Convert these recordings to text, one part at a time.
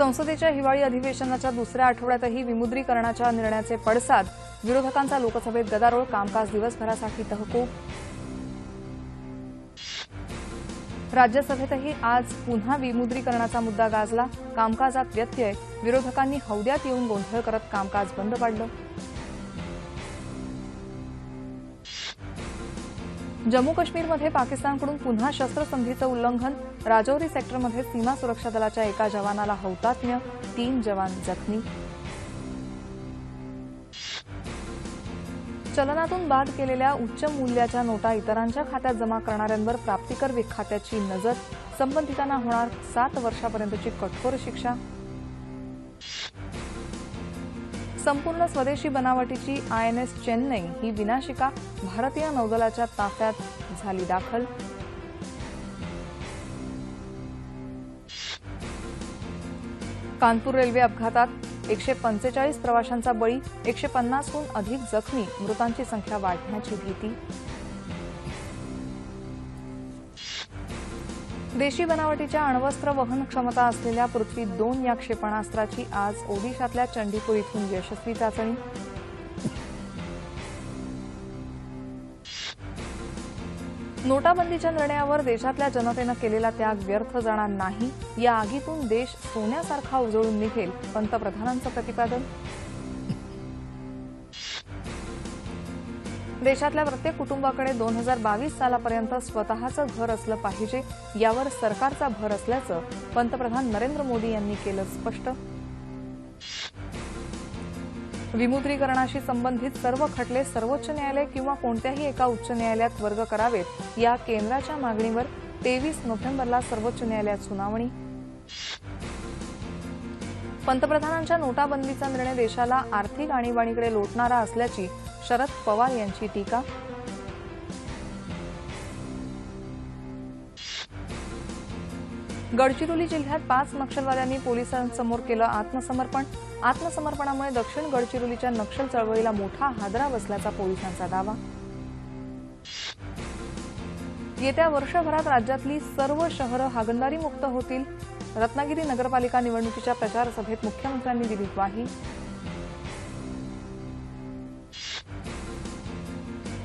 संसदेच्या हिवाळी अधिवेशनाच्या दुसऱ्या आठवड्यातही विमुद्रीकरणाच्या निर्णयाचे पडसाद विरोधकांचा लोकसभेत गदारोळ कामकाज दिवसभरासाठी तहकूब. राज्यसभेतही आज पुन्हा विमुद्रीकरणाचा मुद्दा गाजला. कामकाजात व्यत्यय विरोधकांनी हौद्यात येऊन गोंधळ करत कामकाज बंद पाडलं. जम्मू काश्मीरमध्ये पाकिस्तानकडून पुन्हा शस्त्रसंधीचं उल्लंघन राजौरी सेक्टरमध्ये सीमा सुरक्षा दलाच्या एका जवानाला हौतात्म्य तीन जवान जखमी. चलनातून बाद केलेल्या उच्च मूल्याच्या नोटा इतरांच्या खात्यात जमा करणाऱ्यांवर प्राप्तिकर खात्याची नजर संबंधितांना होणार सात वर्षापर्यंतची कठोर शिक्षा. संपूर्ण स्वदेशी बनावटीची आयएनएस चेन्नई ही विनाशिका भारतीय नौदलाच्या ताफ्यात झाली दाखल. कानपूर रेल्वे अपघातात एकशे पंचेचाळीस प्रवाशांचा बळी एकशे पन्नासहून अधिक जखमी मृतांची संख्या वाढण्याची भीती. देशी बनावटीच्या अण्वस्त्र वहन क्षमता असलेल्या पृथ्वी दोन या क्षेपणास्त्राची आज ओडिशातल्या चंडीपूर इथून यशस्वी चाचणी. नोटाबंदीच्या निर्णयावर देशातल्या जनतेनं केलेला त्याग व्यर्थ जाणार नाही. या आगीतून देश सोन्यासारखा उजळून निघेल पंतप्रधानांचं प्रतिपादन. देशातल्या प्रत्येक कुटुंबाकडे दोन हजार बावीस सालापर्यंत स्वतःचं घर असलं पाहिजे यावर सरकारचा भर असल्याचं पंतप्रधान नरेंद्र मोदी यांनी केलं स्पष्ट. विमुद्रीकरणाशी संबंधित सर्व खटले सर्वोच्च न्यायालय किंवा कोणत्याही एका उच्च न्यायालयात वर्ग करावेत या केंद्राच्या मागणीवर तेवीस नोव्हेंबरला सर्वोच्च न्यायालयात सुनावणी. पंतप्रधानांच्या नोटाबंदीचा निर्णय देशाला आर्थिक आणीबाणीकडे लोटणारा असल्याची शरद पवार यांची टीका. गडचिरोली जिल्ह्यात पाच नक्षलवाद्यांनी पोलिसांसमोर केलं आत्मसमर्पण. आत्मसमर्पणामुळे दक्षिण गडचिरोलीच्या नक्षल चळवळीला मोठा हादरा बसल्याचा पोलिसांचा दावा. येत्या वर्षभरात राज्यातली सर्व शहरं हागणदारीमुक्त होतील. रत्नागिरी नगरपालिका निवडणुकीच्या प्रचार सभेत मुख्यमंत्र्यांनी दिली ग्वाही.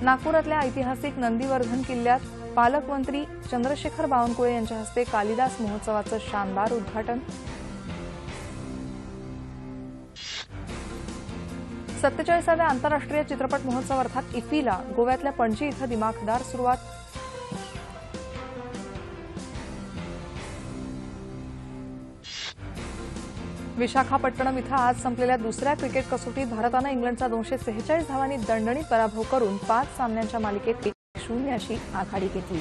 नागपुरातल्या ऐतिहासिक नंदीवर्धन किल्ल्यात पालकमंत्री चंद्रशेखर बावनकुळे यांच्या हस्ते कालिदास महोत्सवाचं शानदार उद्घाटन. सत्तेचाळीसाव्या आंतरराष्ट्रीय चित्रपट महोत्सव अर्थात इफीला गोव्यातल्या पणजी इथं दिमाखदार सुरुवात. विशाखापट्टणम इथं आज संपलेल्या दुसऱ्या क्रिकेट कसोटीत भारतानं इंग्लंडचा दोनशे सेहेचाळीस धावांनी दणदणीत पराभव करून पाच सामन्यांच्या मालिकेत एक शून्य अशी आघाडी घेतली.